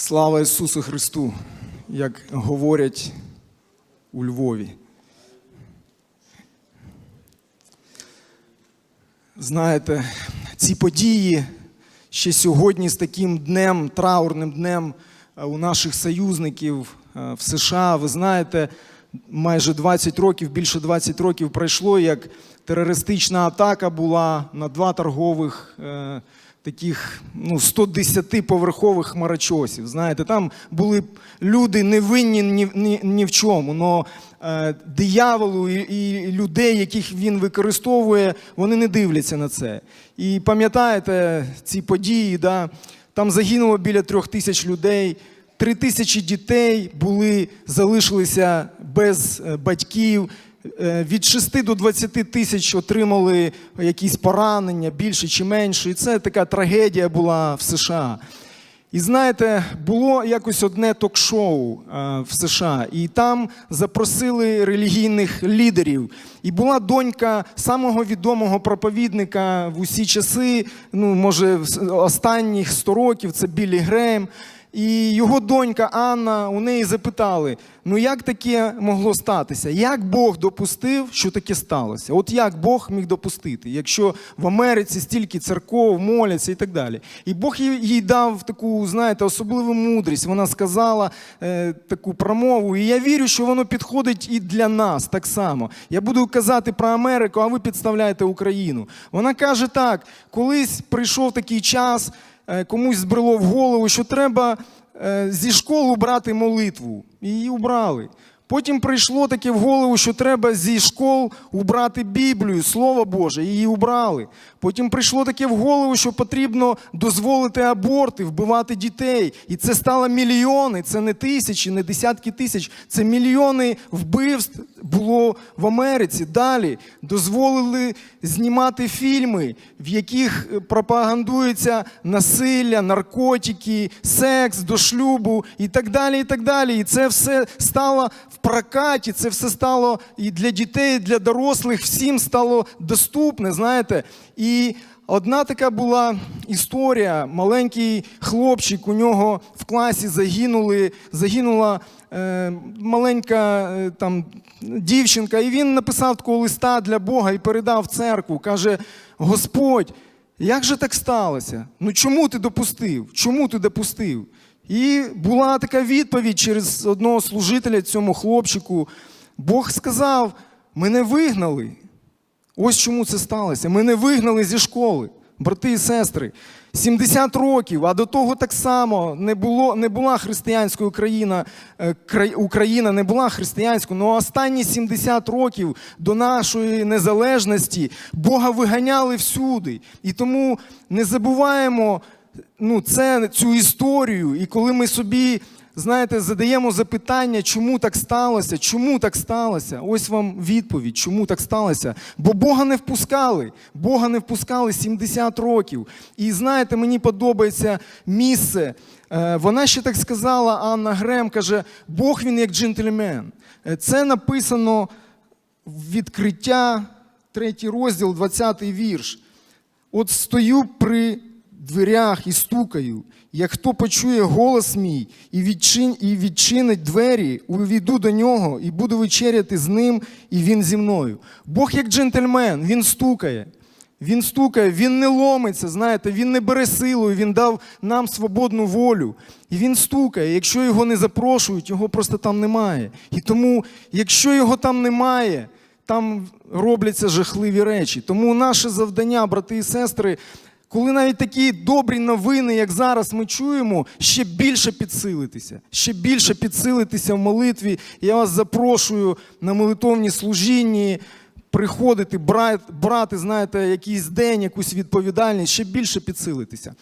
Слава Ісусу Христу, як говорять у Львові. Знаєте, ці події ще сьогодні з таким днем, траурним днем е, у наших союзників е, в США. Ви знаєте, майже 20 років, більше 20 років пройшло, як терористична атака була на два торгових е, таких ну, 110-поверхових хмарочосів. Знаєте, там були люди невинні ні, ні, ні в чому. но е, дияволу і, і людей, яких він використовує, вони не дивляться на це. І пам'ятаєте ці події, да? там загинуло біля трьох тисяч людей. Три тисячі дітей були, залишилися без е, батьків. Е, Від 6 до 20 тисяч отримали якісь поранення, більше чи менше. І це така трагедія була в США. І знаєте, було якось одне ток-шоу е, в США, і там запросили релігійних лідерів. І була донька самого відомого проповідника в усі часи, ну може останніх 100 років, це Біллі Грейм. І його донька Анна у неї запитали: ну як таке могло статися? Як Бог допустив, що таке сталося? От як Бог міг допустити, якщо в Америці стільки церков моляться і так далі? І Бог їй, дав таку, знаєте, особливу мудрість. Вона сказала е, таку промову. І я вірю, що воно підходить і для нас так само. Я буду казати про Америку, а ви підставляєте Україну. Вона каже так: колись прийшов такий час комусь збрело в голову, що треба е, зі школи брати молитву. Її убрали. Потім прийшло таке в голову, що треба зі школ убрати Біблію, Слово Боже, її убрали. Потім прийшло таке в голову, що потрібно дозволити аборти, вбивати дітей. І це стало мільйони, це не тисячі, не десятки тисяч, це мільйони вбивств було в Америці. Далі дозволили знімати фільми, в яких пропагандується насилля, наркотики, секс до шлюбу і так далі. І так далі. І це все стало в прокаті, це все стало і для дітей, і для дорослих, всім стало доступне, знаєте. І одна така була історія. Маленький хлопчик, у нього в класі загинули, загинула е, маленька е, там дівчинка, і він написав такого листа для Бога і передав церкву. Каже: Господь, як же так сталося? Ну чому ти допустив? Чому ти допустив? І була така відповідь через одного служителя цьому хлопчику. Бог сказав: мене вигнали. Ось чому це сталося. Мене вигнали зі школи, брати і сестри. 70 років, а до того так само не було, не була християнською країна, е, Україна не була християнською, але останні 70 років до нашої незалежності Бога виганяли всюди. І тому не забуваємо ну, це, цю історію. І коли ми собі, знаєте, задаємо запитання, чому так сталося, чому так сталося, ось вам відповідь, чому так сталося. Бо Бога не впускали. Бога не впускали 70 років. І знаєте, мені подобається місце. Е, Вона ще так сказала, Анна Грем каже, Бог він як джентльмен. Е, Це написано в відкриття, третій розділ, 20 вірш. От стою при дверях і стукаю. Як хто почує голос мій і, відчин, і відчинить двері, увійду до нього і буду вечеряти з ним, і він зі мною. Бог як джентльмен, він стукає. Він стукає, він не ломиться, знаєте, він не бере силою, він дав нам свободну волю. І він стукає. Якщо його не запрошують, його просто там немає. І тому, якщо його там немає, там робляться жахливі речі. Тому наше завдання, брати і сестри, коли навіть такі добрі новини, як зараз ми чуємо, ще більше підсилитися, ще більше підсилитися в молитві. Я вас запрошую на молитовні служінні, приходити, брати, знаєте, якийсь день, якусь відповідальність, ще більше підсилитися.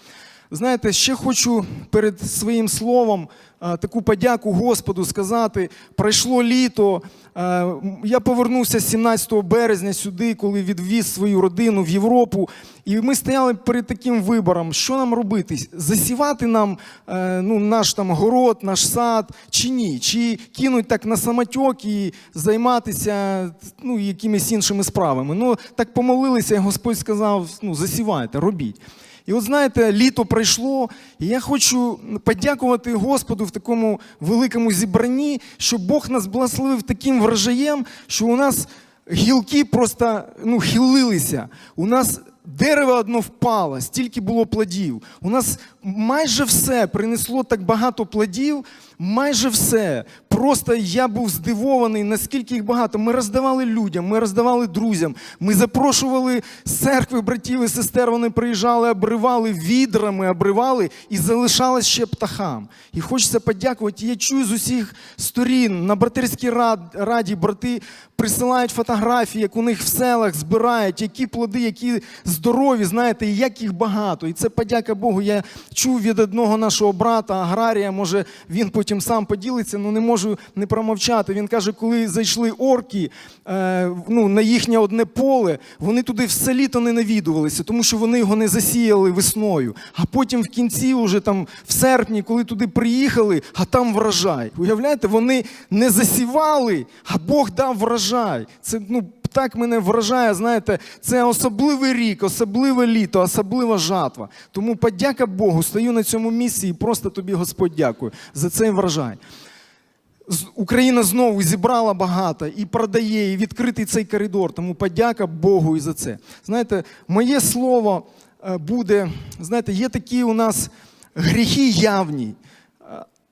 Знаєте, ще хочу перед своїм словом е, таку подяку Господу сказати. Пройшло літо. е, Я повернувся 17 березня сюди, коли відвіз свою родину в Європу. І ми стояли перед таким вибором, що нам робити? Засівати нам е, ну, наш там город, наш сад чи ні? Чи кинуть так на самотьок і займатися ну, якимись іншими справами. Ну, так помолилися, і Господь сказав: ну, засівайте, робіть. І от знаєте, літо пройшло, і я хочу подякувати Господу в такому великому зібранні, що Бог нас благословив таким врожаєм, що у нас гілки просто ну, хилилися. У нас дерево одно впало, стільки було плодів. У нас майже все принесло так багато плодів, майже все. Просто я був здивований, наскільки їх багато. Ми роздавали людям, ми роздавали друзям, ми запрошували церкви братів і сестер. Вони приїжджали, обривали відрами, обривали і залишалось ще птахам. І хочеться подякувати. Я чую з усіх сторін на братерській рад- раді брати присилають фотографії, як у них в селах збирають, які плоди, які здорові, знаєте, і як їх багато. І це подяка Богу. Я чув від одного нашого брата, аграрія, може він потім сам поділиться, але не можу не промовчати. Він каже, коли зайшли орки е, ну, на їхнє одне поле, вони туди все літо не навідувалися, тому що вони його не засіяли весною. А потім в кінці, уже там в серпні, коли туди приїхали, а там врожай. Уявляєте, вони не засівали, а Бог дав врожай. Це ну. Так мене вражає, знаєте, це особливий рік, особливе літо, особлива жатва. Тому подяка Богу, стою на цьому місці і просто тобі Господь дякую за цей врожай. Україна знову зібрала багато і продає, і відкритий цей коридор. Тому подяка Богу і за це. Знаєте, моє слово е, буде, знаєте, є такі у нас гріхи явні.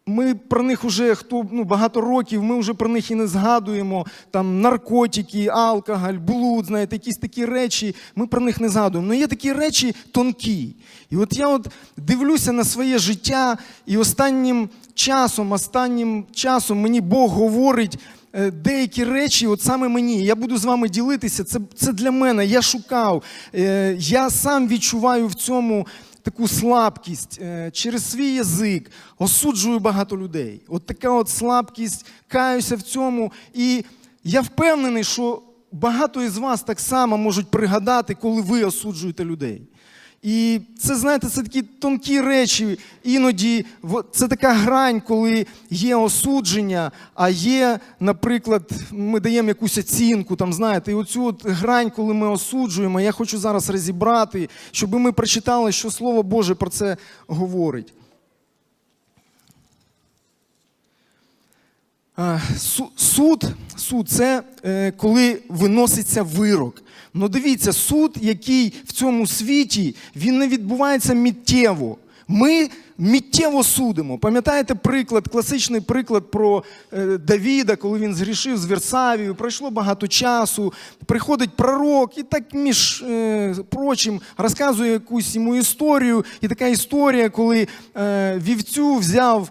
Ми про них вже хто ну, багато років, ми вже про них і не згадуємо. Там наркотики, алкоголь, блуд, знаєте, якісь такі речі. Ми про них не згадуємо. Але є такі речі тонкі. І от я от дивлюся на своє життя, і останнім часом, останнім часом мені Бог говорить. е, Деякі речі, от саме мені, я буду з вами ділитися. Це, це для мене. Я шукав. Е, Я сам відчуваю в цьому таку слабкість е, через свій язик, осуджую багато людей. От така от слабкість, каюся в цьому. І я впевнений, що багато із вас так само можуть пригадати, коли ви осуджуєте людей. І це, знаєте, це такі тонкі речі. Іноді це така грань, коли є осудження, а є, наприклад, ми даємо якусь оцінку, там, знаєте, і оцю от грань, коли ми осуджуємо, я хочу зараз розібрати, щоб ми прочитали, що Слово Боже про це говорить. А, су- Суд, суд це е, коли виноситься вирок. Ну дивіться, суд, який в цьому світі, він не відбувається миттєво. Ми миттєво судимо. Пам'ятаєте приклад, класичний приклад про е, Давіда, коли він згрішив з Версавією, пройшло багато часу, приходить пророк і так між е, прочим розказує якусь йому історію. І така історія, коли е, вівцю взяв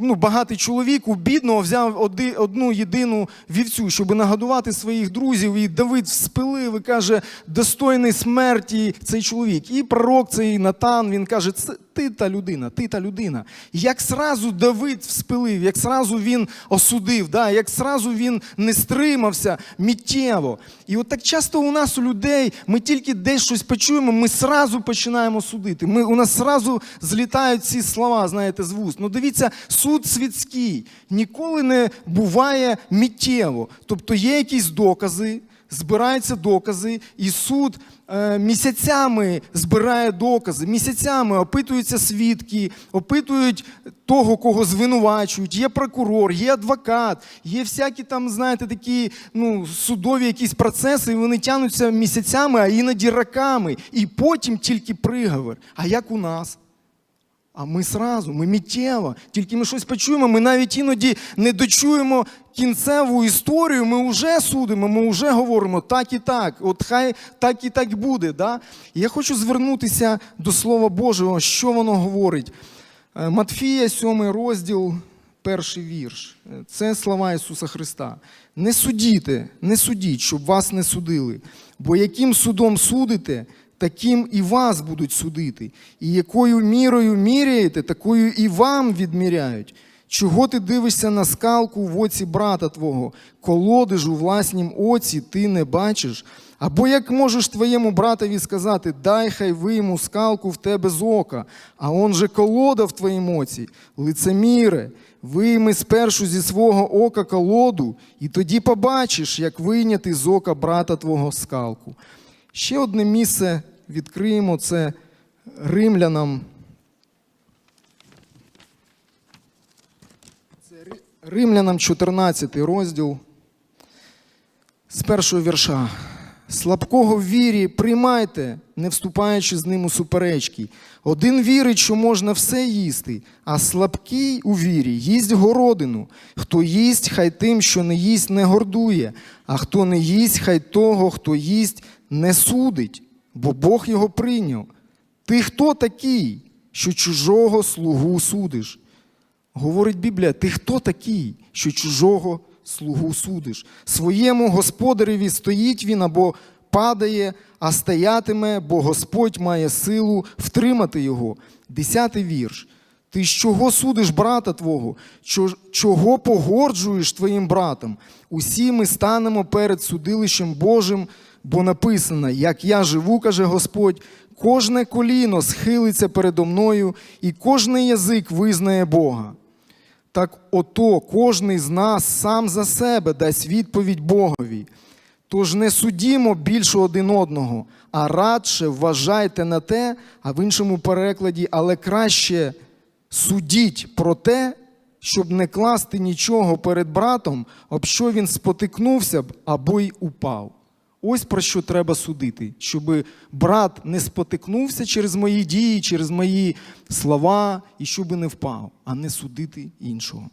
ну, багатий чоловік, у бідного взяв оди, одну єдину вівцю, щоб нагодувати своїх друзів. І Давид спилив і каже, достойний смерті цей чоловік. І пророк цей Натан, він каже, це ти та людина, ти та людина. Як сразу Давид вспилив, як сразу він осудив, да? як сразу він не стримався миттєво. І от так часто у нас у людей, ми тільки десь щось почуємо, ми сразу починаємо судити. Ми, у нас сразу злітають ці слова, знаєте, з вуст. Ну дивіться, суд світський ніколи не буває миттєво. Тобто є якісь докази, збираються докази, і суд місяцями збирає докази, місяцями опитуються свідки, опитують того, кого звинувачують. Є прокурор, є адвокат, є всякі там, знаєте, такі ну, судові якісь процеси, і вони тягнуться місяцями, а іноді роками. І потім тільки приговор. А як у нас? А ми сразу, ми миттєво. Тільки ми щось почуємо, ми навіть іноді не дочуємо кінцеву історію, ми вже судимо, ми вже говоримо так і так. От хай так і так буде. Да? Я хочу звернутися до Слова Божого, що воно говорить. Е, Матфія, 7 розділ, перший вірш. Е, Це слова Ісуса Христа. Не судіте, не судіть, щоб вас не судили. Бо яким судом судите, таким і вас будуть судити. І якою мірою міряєте, такою і вам відміряють. Чого ти дивишся на скалку в оці брата твого, колодиш у власнім оці ти не бачиш? Або як можеш твоєму братові сказати, дай хай вийму скалку в тебе з ока, а он же колода в твоїм оці, лицеміре, вийми спершу зі свого ока колоду, і тоді побачиш, як вийняти з ока брата твого скалку. Ще одне місце відкриємо це римлянам. Це Римлянам 14 розділ з першого вірша. Слабкого в вірі приймайте, не вступаючи з ним у суперечки. Один вірить, що можна все їсти, а слабкий у вірі їсть городину. Хто їсть, хай тим, що не їсть, не гордує, а хто не їсть, хай того, хто їсть, не судить, бо Бог його прийняв. Ти хто такий, що чужого слугу судиш? Говорить Біблія, ти хто такий, що чужого слугу судиш? Своєму господареві стоїть він або падає, а стоятиме, бо Господь має силу втримати його. Десятий вірш. Ти з чого судиш брата твого? Чого погорджуєш твоїм братом? Усі ми станемо перед судилищем Божим, бо написано: як я живу, каже Господь, кожне коліно схилиться передо мною, і кожний язик визнає Бога. Так ото кожний з нас сам за себе дасть відповідь Богові. Тож не судімо більше один одного, а радше вважайте на те, а в іншому перекладі, але краще судіть про те, щоб не класти нічого перед братом, об що він спотикнувся б або й упав. Ось про що треба судити, щоб брат не спотикнувся через мої дії, через мої слова, і щоб не впав, а не судити іншого.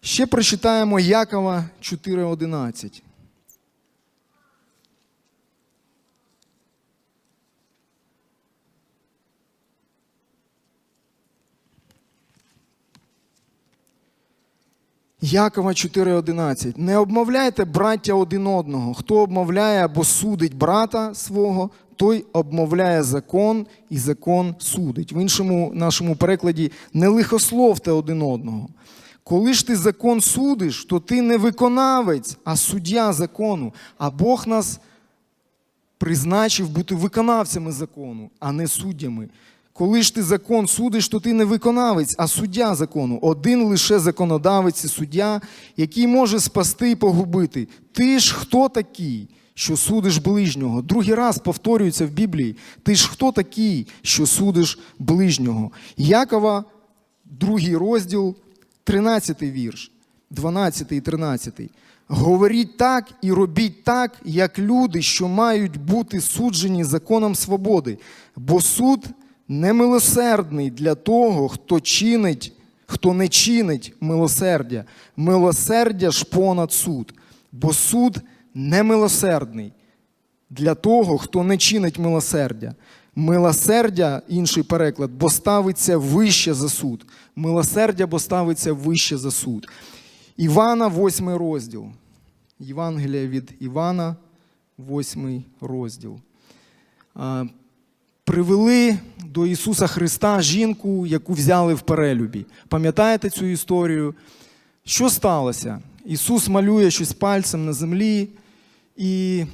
Ще прочитаємо Якова 4.11. Якова 4.11. Не обмовляйте браття один одного. Хто обмовляє або судить брата свого, той обмовляє закон, і закон судить. В іншому нашому перекладі не лихословте один одного. Коли ж ти закон судиш, то ти не виконавець, а суддя закону. А Бог нас призначив бути виконавцями закону, а не суддями. Коли ж ти закон судиш, то ти не виконавець, а суддя закону. Один лише законодавець і суддя, який може спасти і погубити. Ти ж хто такий, що судиш ближнього? Другий раз повторюється в Біблії. Ти ж хто такий, що судиш ближнього? Якова, другий розділ, 13 вірш, 12 і 13. Говоріть так і робіть так, як люди, що мають бути суджені законом свободи, бо суд немилосердний для того, хто чинить, хто не чинить милосердя. Милосердя ж понад суд, бо суд немилосердний для того, хто не чинить милосердя. Милосердя, інший переклад, бо ставиться вище за суд. Милосердя, бо ставиться вище за суд. Івана, 8 розділ. Євангелія від Івана, 8 розділ. Привели до Ісуса Христа жінку, яку взяли в перелюбі. Пам'ятаєте цю історію? Що сталося? Ісус малює щось пальцем на землі, і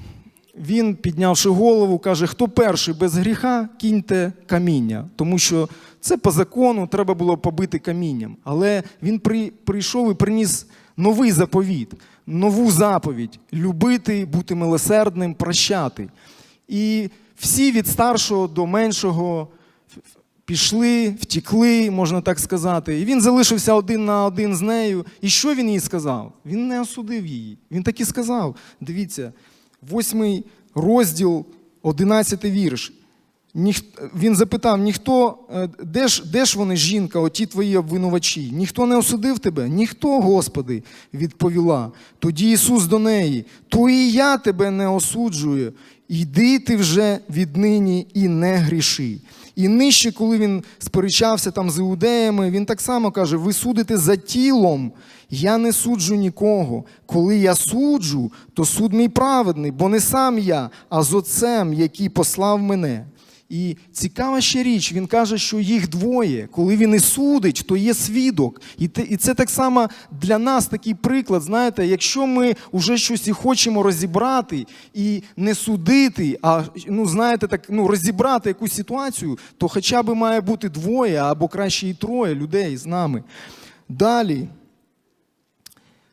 він, піднявши голову, каже: хто перший без гріха, кіньте каміння. Тому що це по закону треба було побити камінням. Але він при, прийшов і приніс новий заповіт, нову заповідь любити, бути милосердним, прощати. І всі від старшого до меншого пішли, втікли, можна так сказати. І він залишився один на один з нею. І що він їй сказав? Він не осудив її. Він так і сказав: дивіться, восьмий розділ, одинадцятий вірш. Він запитав: ніхто, е, де ж, де ж вони, жінка, оті твої обвинувачі? Ніхто не осудив тебе? Ніхто, Господи, відповіла. Тоді Ісус до неї, то і я тебе не осуджую. Йди ти вже віднині і не гріши. І нижче, коли він сперечався там з іудеями, він так само каже: ви судите за тілом, я не суджу нікого. Коли я суджу, то суд мій праведний, бо не сам я, а з Отцем, який послав мене. І цікава ще річ, він каже, що їх двоє. Коли він і судить, то є свідок. І це так само для нас такий приклад. Знаєте, якщо ми вже щось і хочемо розібрати і не судити, а ну знаєте, так ну розібрати якусь ситуацію, то хоча б має бути двоє або краще і троє людей з нами. Далі.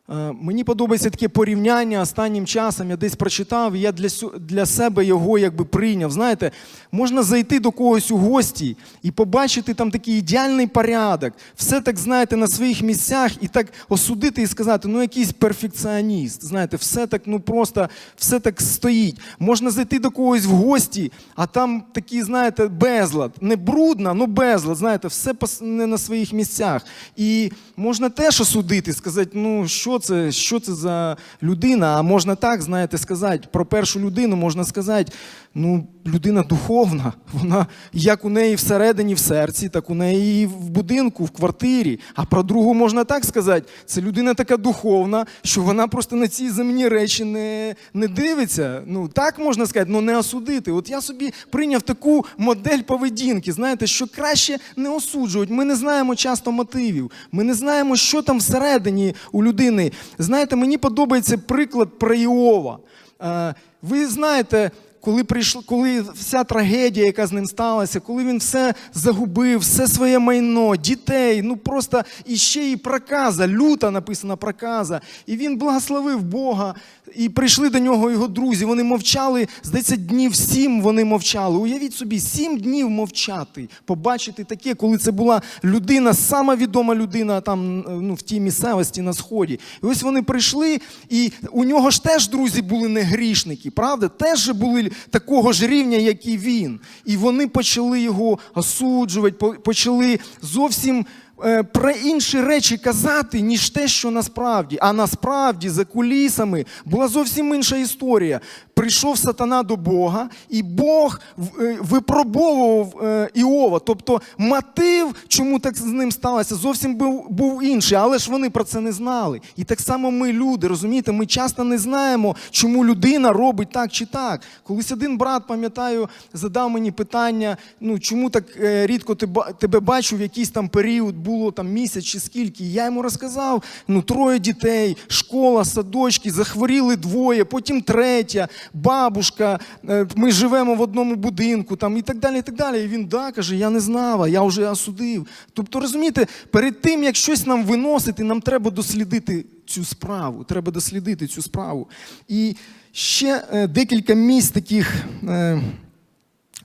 Е, Мені подобається таке порівняння останнім часом. Я десь прочитав, і я для, для себе його якби прийняв. Знаєте, можна зайти до когось у гості і побачити там такий ідеальний порядок, все так, знаєте, на своїх місцях, і так осудити і сказати, ну якийсь перфекціоніст. Знаєте, все так, ну просто все так стоїть. Можна зайти до когось в гості, а там такий, знаєте, безлад. Не брудно, ну безлад. Знаєте, все не на своїх місцях. І можна теж осудити, сказати, ну що це, що це за людина? А можна так, знаєте, сказати про першу людину можна сказати, ну, людина духовна, вона як у неї всередині в серці, так у неї і в будинку, в квартирі. А про другу можна так сказати, це людина така духовна, що вона просто на ці земні речі не, не дивиться. Ну так можна сказати, ну не осудити. От я собі прийняв таку модель поведінки, знаєте, що краще не осуджувати. Ми не знаємо часто мотивів, ми не знаємо, що там всередині у людини. Знаєте, мені подобається приклад про Іова. Е, Ви знаєте, коли прийшло, коли вся трагедія, яка з ним сталася, коли він все загубив, все своє майно, дітей, ну просто і ще і проказа, люта написана проказа. І він благословив Бога. І прийшли до нього його друзі. Вони мовчали, здається, днів сім вони мовчали. Уявіть собі, сім днів мовчати, побачити таке, коли це була людина, сама відома людина там ну, в тій місцевості на сході. І ось вони прийшли, і у нього ж теж друзі були не грішники, правда? Теж же були такого ж рівня, як і він. І вони почали його осуджувати, почали зовсім. е, Про інші речі казати, ніж те, що насправді. А насправді за кулісами була зовсім інша історія. Прийшов сатана до Бога, і Бог е, випробовував е, Іова. Тобто мотив, чому так з ним сталося, зовсім був, був інший, але ж вони про це не знали. І так само ми, люди, розумієте, ми часто не знаємо, чому людина робить так чи так. Колись один брат, пам'ятаю, задав мені питання: ну чому так е, рідко тебе бачу в якийсь там період, було там місяць чи скільки. І я йому розказав: ну, троє дітей, школа, садочки, захворіли двоє, потім третя, бабушка, е, ми живемо в одному будинку, там і так далі. І так далі. І він да, каже: я не знав, я вже осудив. Тобто, розумієте, перед тим, як щось нам виносити, нам треба дослідити цю справу. Треба дослідити цю справу. І ще е, декілька місць таких. Е,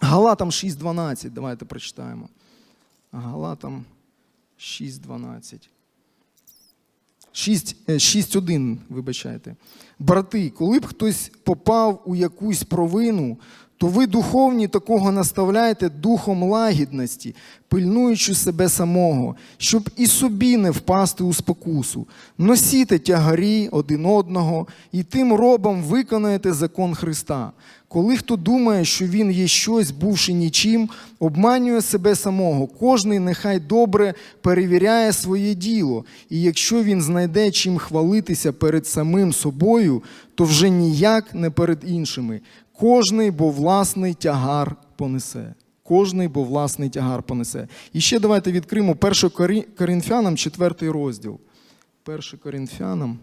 Галатам 6.12. Давайте прочитаємо. Галатам 6.12. 6, е, 6.1, вибачайте. Брати, коли б хтось попав у якусь провину, то ви духовні такого наставляєте духом лагідності, пильнуючи себе самого, щоб і собі не впасти у спокусу. Носіте тягарі один одного і тим робом виконаєте закон Христа. Коли хто думає, що він є щось, бувши нічим, обманює себе самого. Кожний нехай добре перевіряє своє діло, і якщо він знайде чим хвалитися перед самим собою, то вже ніяк не перед іншими. Кожний, бо власний тягар понесе. Кожний, бо власний тягар понесе. І ще давайте відкриємо 1 Корі- Коринфянам, 4 розділ. 1 Коринфянам.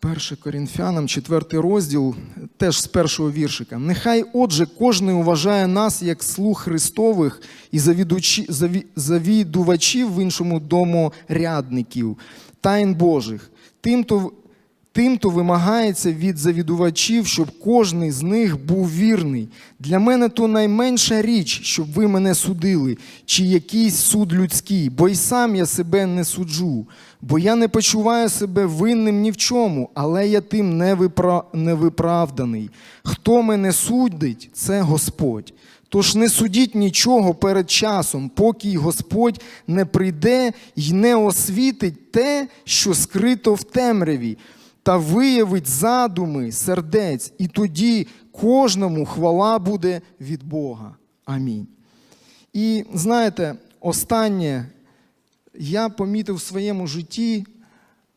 Перше Корінфянам, четвертий розділ, теж з першого віршика. Нехай, отже, кожний вважає нас як слуг Христових і завідувачі- завідувачів в іншому доморядників, тайн Божих. Тим-то, тим-то вимагається від завідувачів, щоб кожний з них був вірний. Для мене то найменша річ, щоб ви мене судили, чи якийсь суд людський, бо й сам я себе не суджу. Бо я не почуваю себе винним ні в чому, але я тим не, випра... не виправданий. Хто мене судить, це Господь. Тож не судіть нічого перед часом, поки Господь не прийде й не освітить те, що скрито в темряві, та виявить задуми сердець, і тоді кожному хвала буде від Бога. Амінь. І знаєте, останнє я помітив в своєму житті,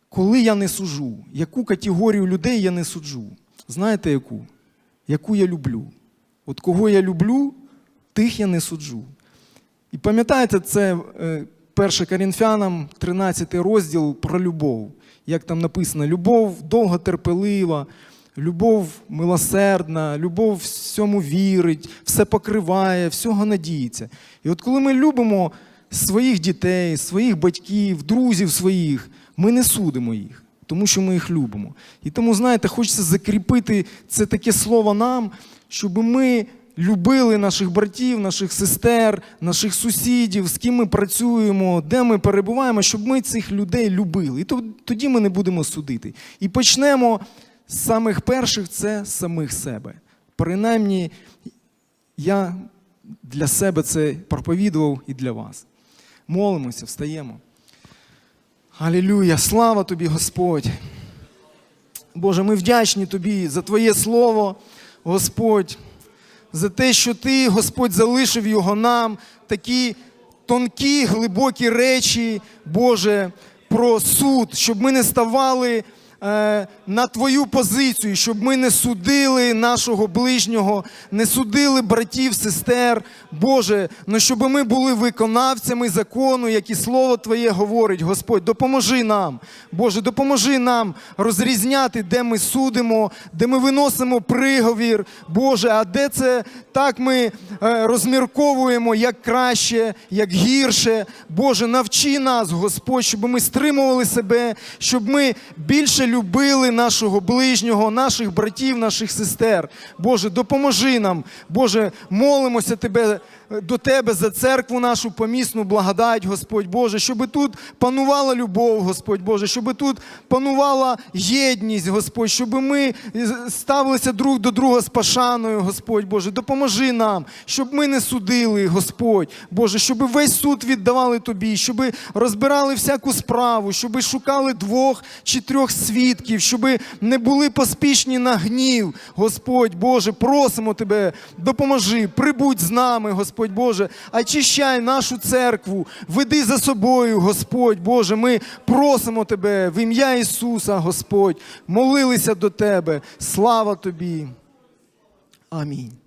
коли я не суджу, яку категорію людей я не суджу. Знаєте яку? Яку я люблю. От кого я люблю, тих я не суджу. І пам'ятаєте, це е, 1 Корінфянам, 13 розділ про любов. Як там написано, любов довготерпелива, любов милосердна, любов всьому вірить, все покриває, всього надіється. І от коли ми любимо, своїх дітей, своїх батьків, друзів своїх, ми не судимо їх, тому що ми їх любимо. І тому, знаєте, хочеться закріпити це таке слово нам, щоб ми любили наших братів, наших сестер, наших сусідів, з ким ми працюємо, де ми перебуваємо, щоб ми цих людей любили. І то- тоді ми не будемо судити. І почнемо з самих перших це самих себе. Принаймні, я для себе це проповідував і для вас. Молимося, встаємо. Алілюя! Слава тобі, Господь! Боже, ми вдячні тобі за Твоє Слово, Господь, за те, що Ти, Господь, залишив його нам, такі тонкі, глибокі речі, Боже, про суд, щоб ми не ставали на Твою позицію, щоб ми не судили нашого ближнього, не судили братів, сестер, Боже, ну щоб ми були виконавцями закону, як і Слово Твоє говорить, Господь, допоможи нам, Боже, допоможи нам розрізняти, де ми судимо, де ми виносимо приговір, Боже, а де це так ми е, розмірковуємо, як краще, як гірше. Боже, навчи нас, Господь, щоб ми стримували себе, щоб ми більше любили нашого ближнього, наших братів, наших сестер. Боже, допоможи нам, Боже, молимося Тебе. До Тебе за церкву нашу помісну благодать, Господь Боже, щоб тут панувала любов, Господь Боже, щоб тут панувала єдність, Господь, щоб ми ставилися друг до друга з пашаною, Господь Боже, допоможи нам, щоб ми не судили, Господь Боже, щоб весь суд віддавали Тобі, щоб розбирали всяку справу, щоб шукали двох чи трьох свідків, щоб не були поспішні на гнів, Господь Боже, просимо Тебе, допоможи, прибудь з нами, Господь Боже, очищай нашу церкву, веди за собою, Господь Боже. Ми просимо Тебе в ім'я Ісуса, Господь, молилися до Тебе. Слава Тобі. Амінь.